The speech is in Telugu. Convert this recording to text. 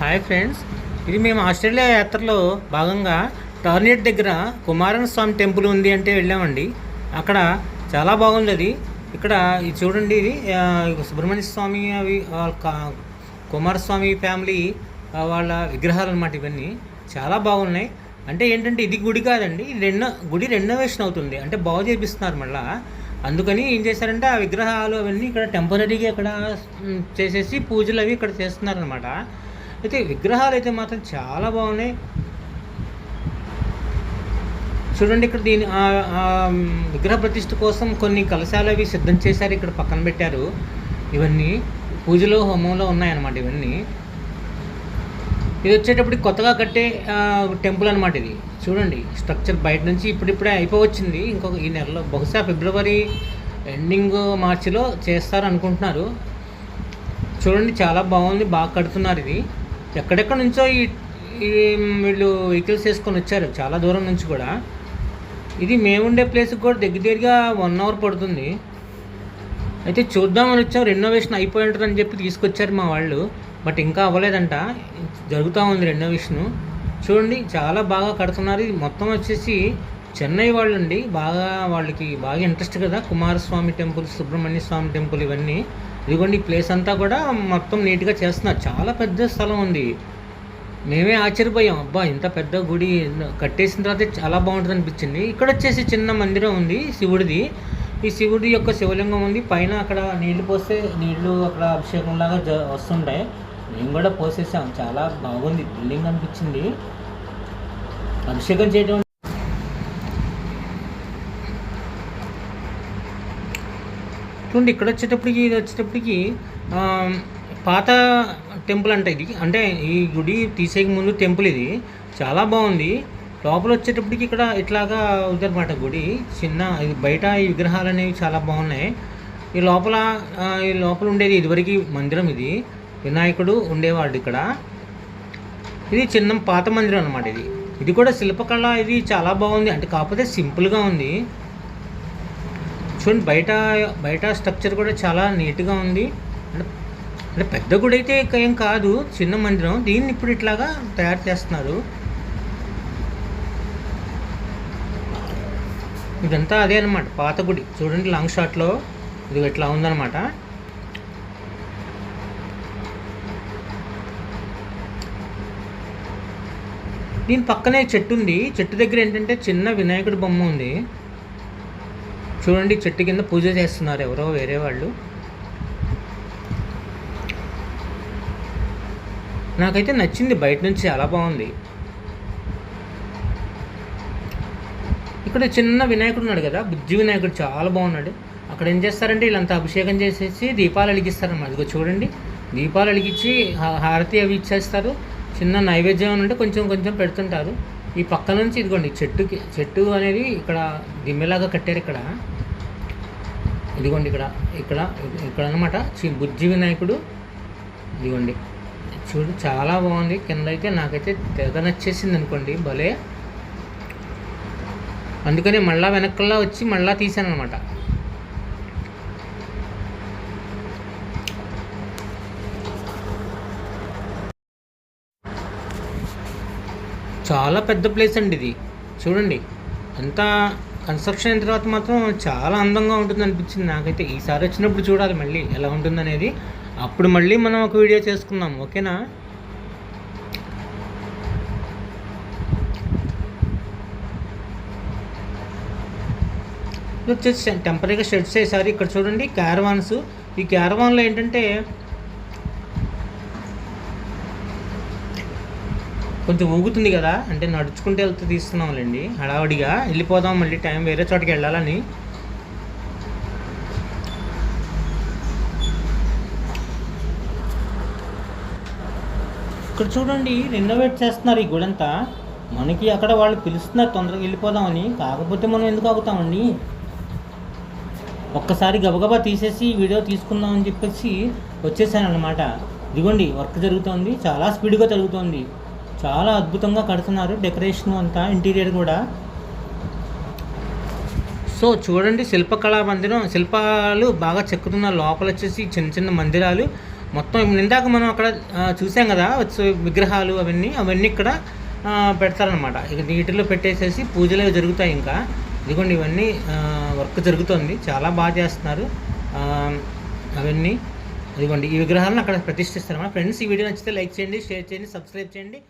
Hi friends. ఇది మేము ఆస్ట్రేలియా యాత్రలో భాగంగా టార్నెట్ దగ్గర కుమారణ స్వామి టెంపుల్ ఉంది అంటే వెళ్ళామండి. అక్కడ చాలా బాగుంది అది ఇక్కడ ఇది చూడండి ఇది సుబ్రహ్మణ్య స్వామి అవి వాళ్ళ కా- కుమారస్వామి ఫ్యామిలీ వాళ్ళ విగ్రహాలు అనమాట ఇవన్నీ. చాలా బాగున్నాయి. అంటే ఏంటంటే ఇది గుడి కాదండి రెండో గుడి రెనోవేషన్ అవుతుంది. అంటే బాగు చేపిస్తున్నారు మళ్ళా. అందుకని ఏం చేశారంటే ఆ విగ్రహాలు అవన్నీ ఇక్కడ టెంపరీగా ఇక్కడ చేసేసి పూజలు అవి ఇక్కడ చేస్తున్నారనమాట అయితే విగ్రహాలు అయితే మాత్రం చాలా బాగున్నాయి. చూడండి ఇక్కడ దీని విగ్రహ ప్రతిష్ఠ కోసం కొన్ని కలశాలు అవి సిద్ధం చేశారు ఇక్కడ పక్కన పెట్టారు. ఇవన్నీ పూజలో హోమంలో ఉన్నాయన్నమాట ఇవన్నీ. ఇది వచ్చేటప్పుడు కొత్తగా కట్టే టెంపుల్ అనమాట ఇది. చూడండి స్ట్రక్చర్ బయట నుంచి ఇప్పుడిప్పుడే అయిపోవచ్చింది. ఇంకొక ఈ నెలలో బహుశా ఫిబ్రవరి ఎండింగ్ మార్చిలో చేస్తారు అనుకుంటున్నారు చూడండి చాలా బాగుంది బాగా కడుతున్నారు ఇది. ఎక్కడెక్కడ నుంచో ఈ ఈ వీళ్ళు వెహికల్స్ వేసుకొని వచ్చారు. చాలా దూరం నుంచి కూడా. ఇది మేముండే ప్లేస్కి కూడా దగ్గర దగ్గరగా వన్ అవర్ పడుతుంది. అయితే చూద్దామని వచ్చాం. రెనోవేషన్ అయిపోయి ఉంటుందని చెప్పి తీసుకొచ్చారు మా వాళ్ళు. బట్ ఇంకా అవ్వలేదంట. జరుగుతూ ఉంది రెనోవేషను చూడండి చాలా బాగా కడుతున్నారు. ఇది మొత్తం వచ్చేసి చెన్నై వాళ్ళు అండి బాగా వాళ్ళకి బాగా ఇంట్రెస్ట్ కదా. కుమారస్వామి టెంపుల్ సుబ్రహ్మణ్య స్వామి టెంపుల్ ఇవన్నీ. ఇదిగోండి ఈ ప్లేస్ అంతా కూడా మొత్తం నీట్గా చేస్తున్నారు. చాలా పెద్ద స్థలం ఉంది. మేమే ఆశ్చర్యపోయాం. అబ్బా ఇంత పెద్ద గుడి కట్టేసిన తర్వాత చాలా బాగుంటుంది అనిపించింది. ఇక్కడ వచ్చేసి చిన్న మందిరం ఉంది శివుడిది. ఈ శివుడి యొక్క శివలింగం ఉంది. పైన అక్కడ నీళ్ళు పోస్తే నీళ్ళు అక్కడ అభిషేకం లాగా జ వస్తుంటాయి మేము కూడా పోసేసాం. చాలా బాగుంది. బిల్డింగ్ అనిపించింది. అభిషేకం చేయడం చూడండి ఇక్కడ వచ్చేటప్పటికి ఇది వచ్చేటప్పటికి పాత టెంపుల్ అంట ఇది. అంటే ఈ గుడి తీసేక ముందు టెంపుల్ ఇది. చాలా బాగుంది. లోపల వచ్చేటప్పటికి ఇక్కడ ఇట్లాగా ఉందన్నమాట గుడి. చిన్న ఇది బయట ఈ విగ్రహాలు అనేవి చాలా బాగున్నాయి. ఈ లోపల ఈ లోపల ఉండేది ఇదివరకు మందిరం ఇది. వినాయకుడు ఉండేవాడు ఇక్కడ. ఇది చిన్న పాత మందిరం అనమాట ఇది. ఇది కూడా శిల్పకళ ఇది చాలా బాగుంది. అంటే కాకపోతే సింపుల్గా ఉంది. చూడండి బయట బయట స్ట్రక్చర్ కూడా చాలా నీట్గా ఉంది. అంటే అంటే పెద్ద గుడి అయితే ఏం కాదు చిన్న మందిరం. దీన్ని ఇప్పుడు ఇట్లాగా తయారు చేస్తున్నారు. ఇదంతా అదే అనమాట పాత గుడి. చూడండి లాంగ్ షాట్లో ఇది ఇట్లా ఉందన్నమాట. దీని పక్కనే చెట్టు ఉంది. చెట్టు దగ్గర ఏంటంటే చిన్న వినాయకుడి బొమ్మ ఉంది. చూడండి చెట్టు కింద పూజ చేస్తున్నారు ఎవరో వేరే వాళ్ళు. నాకైతే నచ్చింది బయట నుంచి చాలా బాగుంది. ఇక్కడ చిన్న వినాయకుడు ఉన్నాడు కదా బుజ్జి వినాయకుడు చాలా బాగున్నాడు. అక్కడ ఏం చేస్తారంటే వీళ్ళంతా అభిషేకం చేసేసి దీపాలు వెలిగిస్తారన్నమాట. ఇదిగో చూడండి దీపాలు అలిగించి హారతి అవి ఇచ్చేస్తారు. చిన్న నైవేద్యం అని అంటే కొంచెం కొంచెం పెడుతుంటారు. ఈ పక్క నుంచి ఇదిగోండి చెట్టుకి చెట్టు అనేది ఇక్కడ దిమ్మెలాగా కట్టారు ఇక్కడ. ఇదిగోండి ఇక్కడ ఇక్కడ ఇక్కడ అనమాట బుజ్జి వినాయకుడు. ఇదిగోండి. చూడు చాలా బాగుంది. కింద అయితే నాకైతే తెగ నచ్చేసింది అనుకోండి భలే. అందుకని మళ్ళా వెనకల్లా వచ్చి మళ్ళా తీసాను అనమాట చాలా పెద్ద ప్లేస్ అండి ఇది. చూడండి. అంతా కన్స్ట్రక్షన్ అయిన తర్వాత మాత్రం చాలా అందంగా ఉంటుంది అనిపించింది నాకైతే. ఈసారి వచ్చినప్పుడు చూడాలి మళ్ళీ ఎలా ఉంటుందనేది. అప్పుడు మళ్ళీ మనం ఒక వీడియో చేసుకుందాం. ఓకేనా? వచ్చేసి టెంపరీగా షెడ్స్ వేసారు ఇక్కడ చూడండి క్యారవాన్స్ ఈ క్యారవాన్లో ఏంటంటే కొంచెం ఊగుతుంది కదా అంటే నడుచుకుంటూ వెళ్తే తీస్తున్నాంలేండి హడావడిగా. వెళ్ళిపోదాం మళ్ళీ టైం వేరే చోటకి వెళ్ళాలని. ఇక్కడ చూడండి రెనోవేట్ చేస్తున్నారు ఈ గుడంతా. మనకి అక్కడ వాళ్ళు పిలుస్తున్నారు తొందరగా వెళ్ళిపోదామని కాకపోతే మనం ఎందుకు ఆగుతామండి? ఒక్కసారి గబగబా తీసేసి వీడియో తీసుకుందాం అని చెప్పేసి వచ్చేసాను అనమాట ఇదిగోండి వర్క్ జరుగుతోంది చాలా స్పీడ్గా జరుగుతోంది. చాలా అద్భుతంగా కడుతున్నారు డెకరేషన్ అంతా ఇంటీరియర్ కూడా. సో చూడండి శిల్పకళా మందిరం శిల్పాలు బాగా చెక్కుతున్న లోపల వచ్చేసి చిన్న చిన్న మందిరాలు. మొత్తం ఇందాక మనం అక్కడ చూసాం కదా విగ్రహాలు అవన్నీ అవన్నీ ఇక్కడ పెడతారనమాట ఇక నీటిలో పెట్టేసేసి పూజలు అవి జరుగుతాయి ఇంకా. ఇదిగోండి ఇవన్నీ వర్క్ జరుగుతుంది. చాలా బాగా చేస్తున్నారు అవన్నీ. ఇదిగోండి ఈ విగ్రహాలను అక్కడ ప్రతిష్ఠిస్తారు ఫ్రెండ్స్ ఈ వీడియో నచ్చితే లైక్ చేయండి షేర్ చేయండి సబ్స్క్రైబ్ చేయండి.